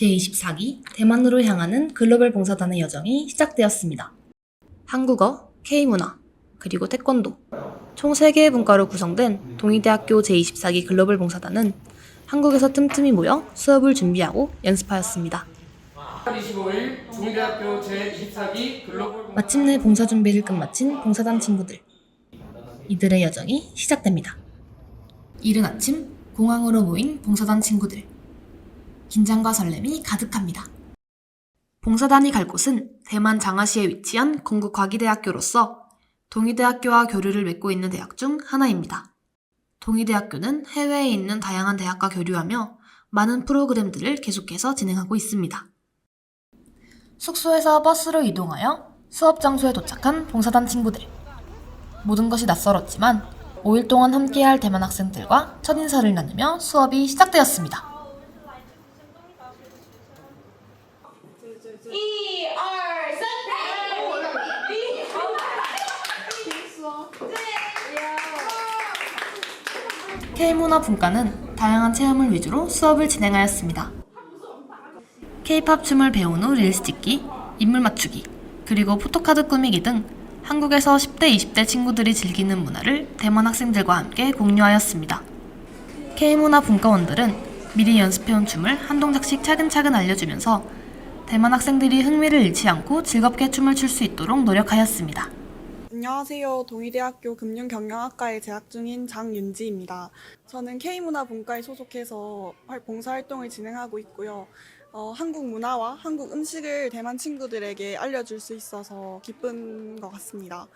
제24기 대만으로 향하는 글로벌 봉사단의 여정이 시작되었습니다. 한국어, K문화, 그리고 태권도, 총 3개의 분과로 구성된 동의대학교 제24기 글로벌 봉사단은 한국에서 틈틈이 모여 수업을 준비하고 연습하였습니다. 25일 동의대학교 제24기 글로벌 마침내 봉사 준비를 끝마친 봉사단 친구들. 이들의 여정이 시작됩니다. 이른 아침 공항으로 모인 봉사단 친구들. 긴장과 설렘이 가득합니다. 봉사단이 갈 곳은 대만 장화시에 위치한 건국과기대학교로서 동의대학교와 교류를 맺고 있는 대학 중 하나입니다. 동의대학교는 해외에 있는 다양한 대학과 교류하며 많은 프로그램들을 계속해서 진행하고 있습니다. 숙소에서 버스로 이동하여 수업 장소에 도착한 봉사단 친구들. 모든 것이 낯설었지만 5일 동안 함께할 대만 학생들과 첫 인사를 나누며 수업이 시작되었습니다. K문화 분과는 다양한 체험을 위주로 수업을 진행하였습니다. K-팝 춤을 배운 후 릴스 찍기, 인물 맞추기, 그리고 포토카드 꾸미기 등 한국에서 10대, 20대 친구들이 즐기는 문화를 대만 학생들과 함께 공유하였습니다. K문화 분과원들은 미리 연습해온 춤을 한 동작씩 차근차근 알려주면서 대만 학생들이 흥미를 잃지 않고 즐겁게 춤을 출 수 있도록 노력하였습니다. 안녕하세요. 동의대학교 금융경영학과에 재학 중인 장윤지입니다. 저는 K문화분과에 소속해서 활- 봉사활동을 진행하고 있고요. 어, 한국 문화와 한국 음식을 대만 친구들에게 알려줄 수 있어서 기쁜 것 같습니다.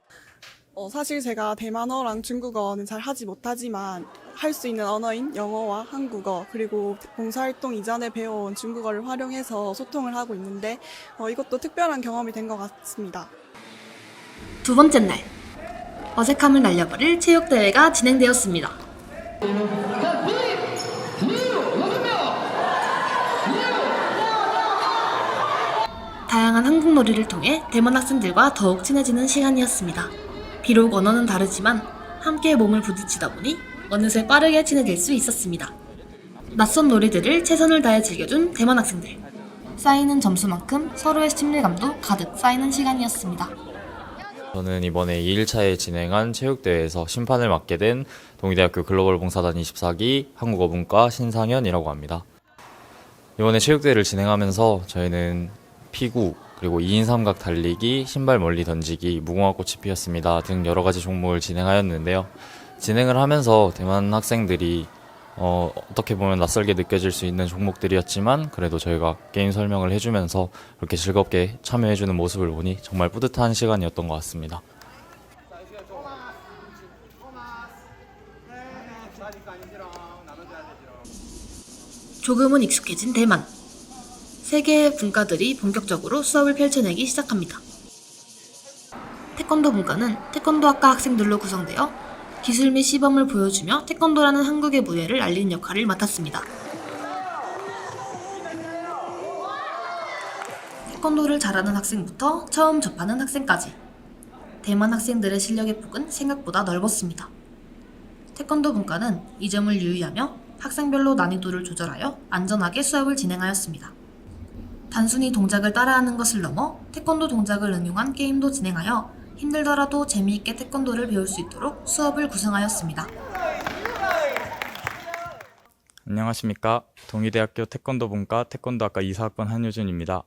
어, 사실 제가 대만어랑 중국어는 잘 하지 못하지만 할 수 있는 언어인 영어와 한국어 그리고 봉사활동 이전에 배워온 중국어를 활용해서 소통을 하고 있는데 어, 이것도 특별한 경험이 된 것 같습니다. 두 번째 날 어색함을 날려버릴 체육대회가 진행되었습니다. 다양한 한국 놀이를 통해 대만 학생들과 더욱 친해지는 시간이었습니다. 비록 언어는 다르지만 함께 몸을 부딪히다 보니 어느새 빠르게 친해질 수 있었습니다. 낯선 놀이들을 최선을 다해 즐겨준 대만 학생들. 쌓이는 점수만큼 서로의 친밀감도 가득 쌓이는 시간이었습니다. 저는 이번에 2일차에 진행한 체육대회에서 심판을 맡게 된 동의대학교 글로벌 봉사단 24기 한국어 문과 신상현이라고 합니다. 이번에 체육대회를 진행하면서 저희는 피구, 그리고 2인 삼각 달리기, 신발 멀리 던지기, 무궁화 꽃이 피었습니다 등 여러 가지 종목을 진행하였는데요. 진행을 하면서 대만 학생들이 어, 어떻게 보면 낯설게 느껴질 수 있는 종목들이었지만 그래도 저희가 게임 설명을 해주면서 그렇게 즐겁게 참여해주는 모습을 보니 정말 뿌듯한 시간이었던 것 같습니다. 조금은 익숙해진 대만. 세 개의 분과들이 본격적으로 수업을 펼쳐내기 시작합니다. 태권도 분과는 태권도학과 학생들로 구성되어 기술 및 시범을 보여주며 태권도라는 한국의 무예를 알리는 역할을 맡았습니다. 태권도를 잘하는 학생부터 처음 접하는 학생까지 대만 학생들의 실력의 폭은 생각보다 넓었습니다. 태권도 분과는 이 점을 유의하며 학생별로 난이도를 조절하여 안전하게 수업을 진행하였습니다. 단순히 동작을 따라하는 것을 넘어 태권도 동작을 응용한 게임도 진행하여 힘들더라도 재미있게 태권도를 배울 수 있도록 수업을 구성하였습니다. 안녕하십니까. 동의대학교 태권도분과 태권도학과 이사학번 한효준입니다.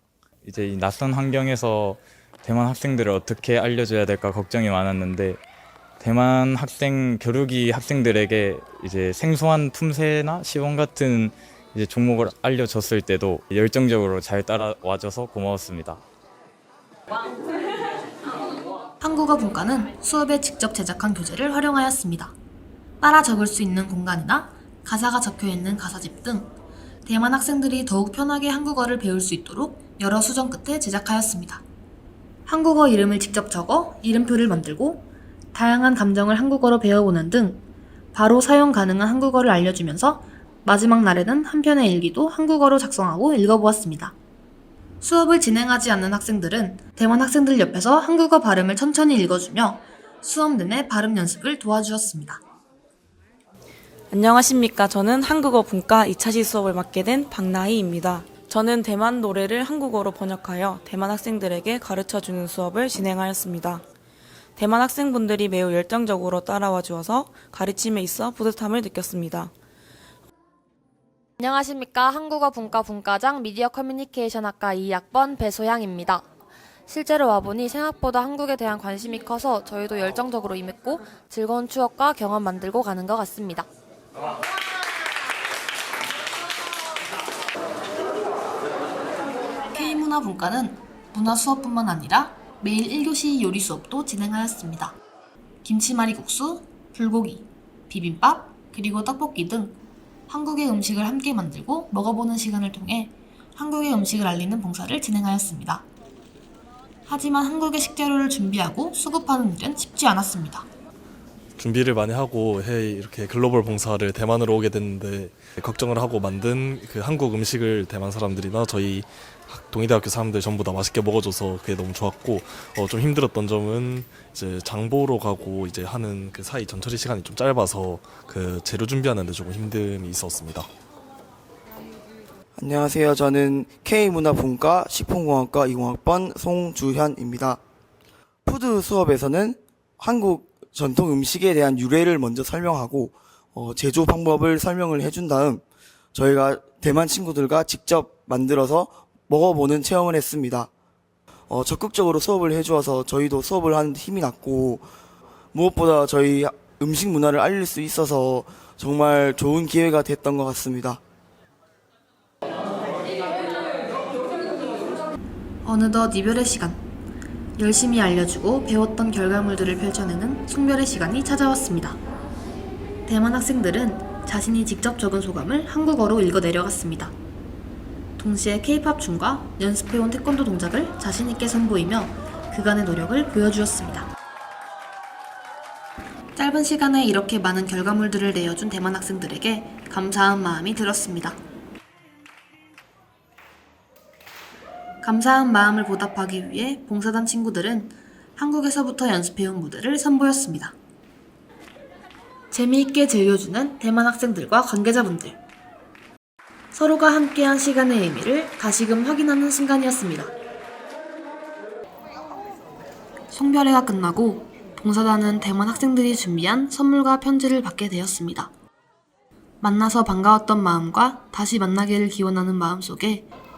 이제 이 낯선 환경에서 대만 학생들을 어떻게 알려줘야 될까 걱정이 많았는데 대만 학생 교류기 학생들에게 이제 생소한 품새나 시범 같은 이제 종목을 알려줬을 때도 열정적으로 잘 따라와줘서 고마웠습니다. 한국어 분과는 수업에 직접 제작한 교재를 활용하였습니다. 따라 적을 수 있는 공간이나 가사가 적혀 있는 가사집 등 대만 학생들이 더욱 편하게 한국어를 배울 수 있도록 여러 수정 끝에 제작하였습니다. 한국어 이름을 직접 적어 이름표를 만들고 다양한 감정을 한국어로 배워보는 등 바로 사용 가능한 한국어를 알려주면서 마지막 날에는 한 편의 일기도 한국어로 작성하고 읽어보았습니다. 수업을 진행하지 않는 학생들은 대만 학생들 옆에서 한국어 발음을 천천히 읽어주며 수업 내내 발음 연습을 도와주었습니다. 안녕하십니까. 저는 한국어 분과 2차시 수업을 맡게 된 박나희입니다. 저는 대만 노래를 한국어로 번역하여 대만 학생들에게 가르쳐 주는 수업을 진행하였습니다. 대만 학생분들이 매우 열정적으로 따라와 주어서 가르침에 있어 뿌듯함을 느꼈습니다. 안녕하십니까. 한국어 분과 분과장 미디어 커뮤니케이션 학과 2학번 배소향입니다. 실제로 와보니 생각보다 한국에 대한 관심이 커서 저희도 열정적으로 임했고 즐거운 추억과 경험 만들고 가는 것 같습니다. K문화 분과는 문화 수업뿐만 아니라 매일 1교시 요리 수업도 진행하였습니다. 김치말이국수, 불고기, 비빔밥, 그리고 떡볶이 등 한국의 음식을 함께 만들고 먹어보는 시간을 통해 한국의 음식을 알리는 봉사를 진행하였습니다. 하지만 한국의 식재료를 준비하고 수급하는 일은 쉽지 않았습니다. 준비를 많이 하고 해 이렇게 글로벌 봉사를 대만으로 오게 됐는데 걱정을 하고 만든 그 한국 음식을 대만 사람들이나 저희 학- 동의대학교 사람들 전부 다 맛있게 먹어줘서 그게 너무 좋았고 어, 좀 힘들었던 점은 이제 장보러 가고 이제 하는 그 사이 전처리 시간이 좀 짧아서 그 재료 준비하는데 조금 힘듦이 있었습니다. 안녕하세요. 저는 K문화분과 식품공학과 20학번 송주현입니다. 푸드 수업에서는 한국 전통 음식에 대한 유래를 먼저 설명하고 어, 제조 방법을 설명을 해준 다음 저희가 대만 친구들과 직접 만들어서 먹어보는 체험을 했습니다. 어, 적극적으로 수업을 해주어서 저희도 수업을 하는 데 힘이 났고 무엇보다 저희 음식 문화를 알릴 수 있어서 정말 좋은 기회가 됐던 것 같습니다. 어느덧 이별의 시간. 열심히 알려주고 배웠던 결과물들을 펼쳐내는 송별의 시간이 찾아왔습니다. 대만 학생들은 자신이 직접 적은 소감을 한국어로 읽어 내려갔습니다. 동시에 K-팝 춤과 연습해온 태권도 동작을 자신있게 선보이며 그간의 노력을 보여주었습니다. 짧은 시간에 이렇게 많은 결과물들을 내어준 대만 학생들에게 감사한 마음이 들었습니다. 감사한 마음을 보답하기 위해 봉사단 친구들은 한국에서부터 연습해온 무대를 선보였습니다. 재미있게 즐겨주는 대만 학생들과 관계자분들. 서로가 함께한 시간의 의미를 다시금 확인하는 순간이었습니다. 송별회가 끝나고 봉사단은 대만 학생들이 준비한 선물과 편지를 받게 되었습니다. 만나서 반가웠던 마음과 다시 만나기를 기원하는 마음 속에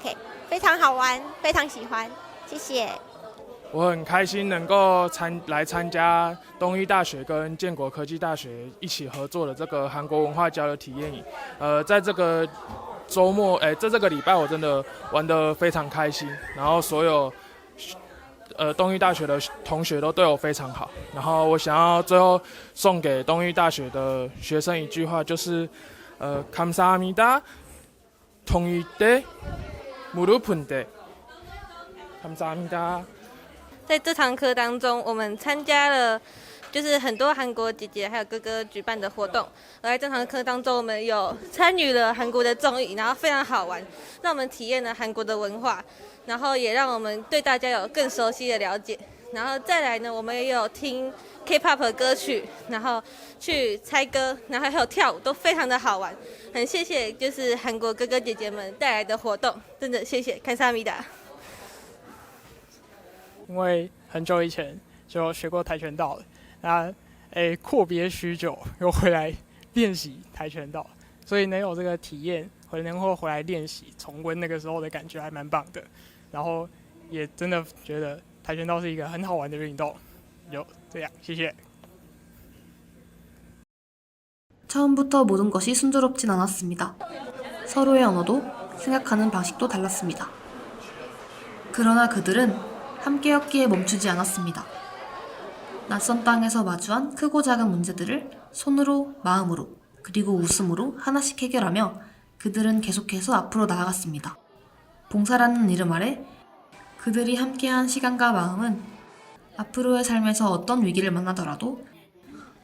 ，OK，非常好玩，非常喜欢，谢谢。我很开心能够参来参加东医大学跟建国科技大学一起合作的这个韩国文化交流体验营。呃，在这个周末，哎、在这个礼拜我真的玩得非常开心，然后所有呃东医大学的同学都对我非常好。然后我想要最后送给东医大学的学生一句话，就是呃，감사합니다，동의대 무릎푼대감사합니다。在这堂课当中，我们参加了就是很多韩国姐姐还有哥哥举办的活动。而在这堂课当中，我们有参与了韩国的综艺，然后非常好玩，让我们体验了韩国的文化，然后也让我们对大家有更熟悉的了解。 然后再来呢，我们也有听 K-pop 的歌曲，然后去猜歌，然后还有跳舞，都非常的好玩。很谢谢就是韩国哥哥姐姐们带来的活动，真的谢谢，看萨米达。因为很久以前就学过跆拳道了，那诶阔别许久又回来练习跆拳道，所以能有这个体验，或者能够回来练习重温那个时候的感觉还蛮棒的。然后也真的觉得跆拳道是一个很好玩的运动，有这样，谢谢。 처음부터 모든 것이 순조롭진 않았습니다. 서로의 언어도 생각하는 방식도 달랐습니다. 그러나 그들은 함께였기에 멈추지 않았습니다. 낯선 땅에서 마주한 크고 작은 문제들을 손으로, 마음으로, 그리고 웃음으로 하나씩 해결하며 그들은 계속해서 앞으로 나아갔습니다. 봉사라는 이름 아래 그들이 함께한 시간과 마음은 앞으로의 삶에서 어떤 위기를 만나더라도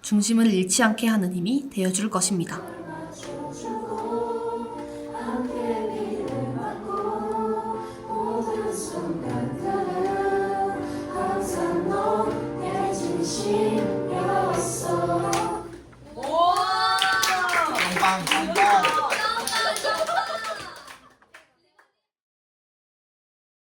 중심을 잃지 않게 하는 힘이 되어줄 것입니다.